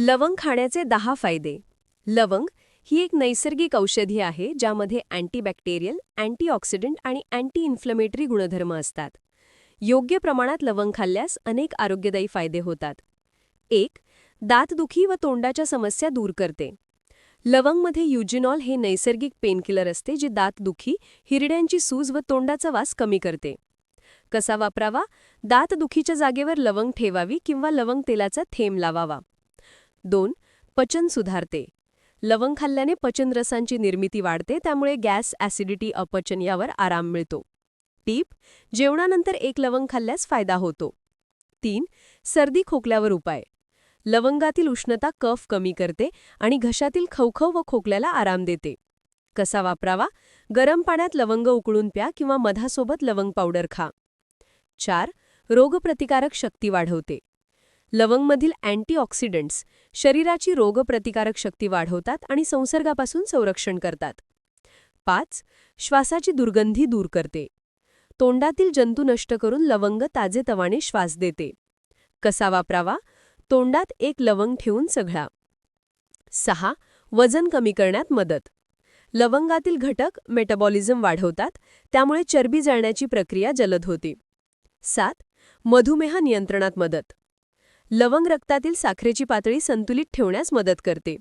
लवंग खाण्याचे दहा फायदे. लवंग ही एक नैसर्गिक औषधी आहे ज्यामध्ये अँटीबॅक्टेरियल अँटीऑक्सिडंट आणि अँटी इन्फ्लमेटरी गुणधर्म असतात. योग्य प्रमाणात लवंग खाल्ल्यास अनेक आरोग्यदायी फायदे होतात. एक दातदुखी व तोंडाच्या समस्या दूर करते. लवंगमध्ये युजिनॉल हे नैसर्गिक पेनकिलर असते जे दातदुखी हिरड्यांची सूज व तोंडाचा वास कमी करते. कसा वापरावा? दातदुखीच्या जागेवर लवंग ठेवावी किंवा लवंग तेलाचा थेंब लावावा. दोन पचन सुधारते. लवंग खाल्ल्याने पचनरसांची निर्मिती वाढते त्यामुळे गॅस ॲसिडिटी अपचन यावर आराम मिळतो. टीप जेवणानंतर एक लवंग खाल्ल्यास फायदा होतो. तीन सर्दी खोकल्यावर उपाय. लवंगातील उष्णता कफ कमी करते आणि घशातील खवखव व खोकल्याला आराम देते. कसा वापरावा? गरम पाण्यात लवंग उकळून प्या किंवा मधासोबत लवंग पावडर खा. चार रोगप्रतिकारक शक्ती वाढवते. लवंगमधील अँटीऑक्सिडंट्स शरीराची रोगप्रतिकारक शक्ती वाढवतात आणि संसर्गापासून संरक्षण करतात. पाच श्वासाची दुर्गंधी दूर करते. तोंडातील जंतू नष्ट करून लवंग ताजेतवाने श्वास देते. कसा वापरावा? तोंडात एक लवंग ठेवून सगळा. सहा वजन कमी करण्यात मदत. लवंगातील घटक मेटाबॉलिझम वाढवतात त्यामुळे चरबी जळण्याची प्रक्रिया जलद होते. सात मधुमेह नियंत्रणात मदत. लवंग रक्तातील साखरेची पातळी संतुलित ठेवण्यास मदत करते.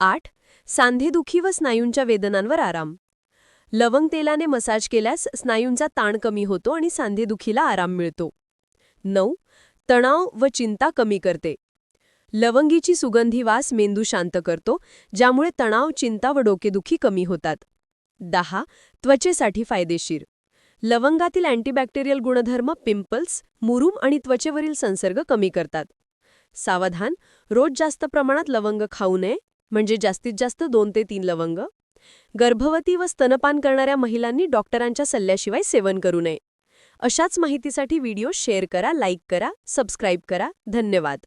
आठ. सांधेदुखी व स्नायूंच्या वेदनांवर आराम. लवंग तेलाने मसाज केल्यास स्नायूंचा ताण कमी होतो आणि सांधेदुखीला आराम मिळतो. नऊ. तणाव व चिंता कमी करते. लवंगीची सुगंधी वास मेंदू शांत करतो ज्यामुळे तणाव चिंता व डोकेदुखी कमी होतात. दहा. त्वचेसाठी फायदेशीर. लवंगातील अँटीबॅक्टेरियल गुणधर्म पिंपल्स मुरूम आणि त्वचेवरील संसर्ग कमी करतात. सावधान रोज जास्त प्रमाणात लवंग खाऊ नये म्हणजे जास्तीत जास्त दोन ते तीन लवंग. गर्भवती व स्तनपान करणाऱ्या महिलांनी डॉक्टरांच्या सल्ल्याशिवाय सेवन करू नये. अशाच माहितीसाठी व्हिडिओ शेअर करा लाईक करा सबस्क्राईब करा. धन्यवाद.